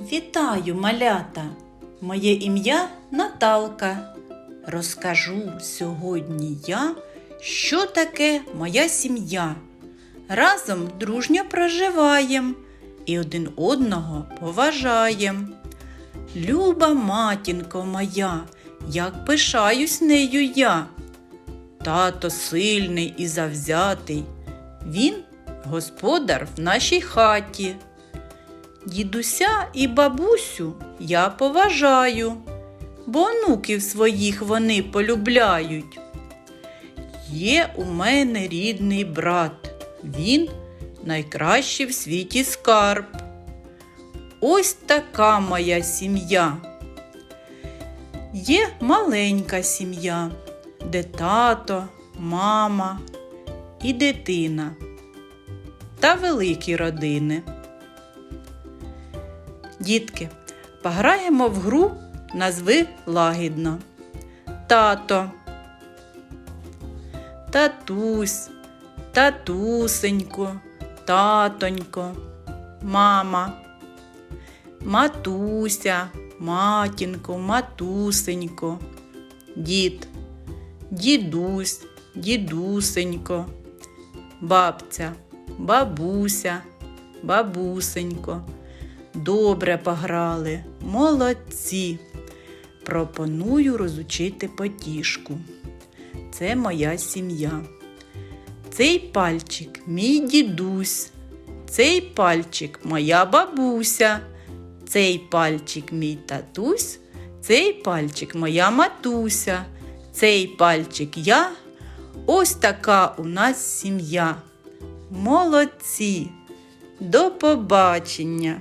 Вітаю, малята! Моє ім'я Наталка. Розкажу сьогодні я, що таке моя сім'я. Разом дружньо проживаєм і один одного поважаєм. Люба матінко моя, як пишаюсь нею я. Тато сильний і завзятий. Він господар в нашій хаті. Дідуся і бабусю я поважаю, бо онуків своїх вони полюбляють. Є у мене рідний брат, він найкращий в світі скарб. Ось така моя сім'я. Є маленька сім'я, де тато, мама і дитина та великі родини. Дітки, пограємо в гру назви лагідно. Тато, татусь, татусенько, татонько, мама, матуся, матінко, матусенько, дід, дідусь, дідусенько, бабця, бабуся, бабусенько. Добре пограли, молодці. Пропоную розучити потішку. Це моя сім'я. Цей пальчик мій дідусь. Цей пальчик моя бабуся. Цей пальчик мій татусь. Цей пальчик моя матуся. Цей пальчик я. Ось така у нас сім'я. Молодці. До побачення!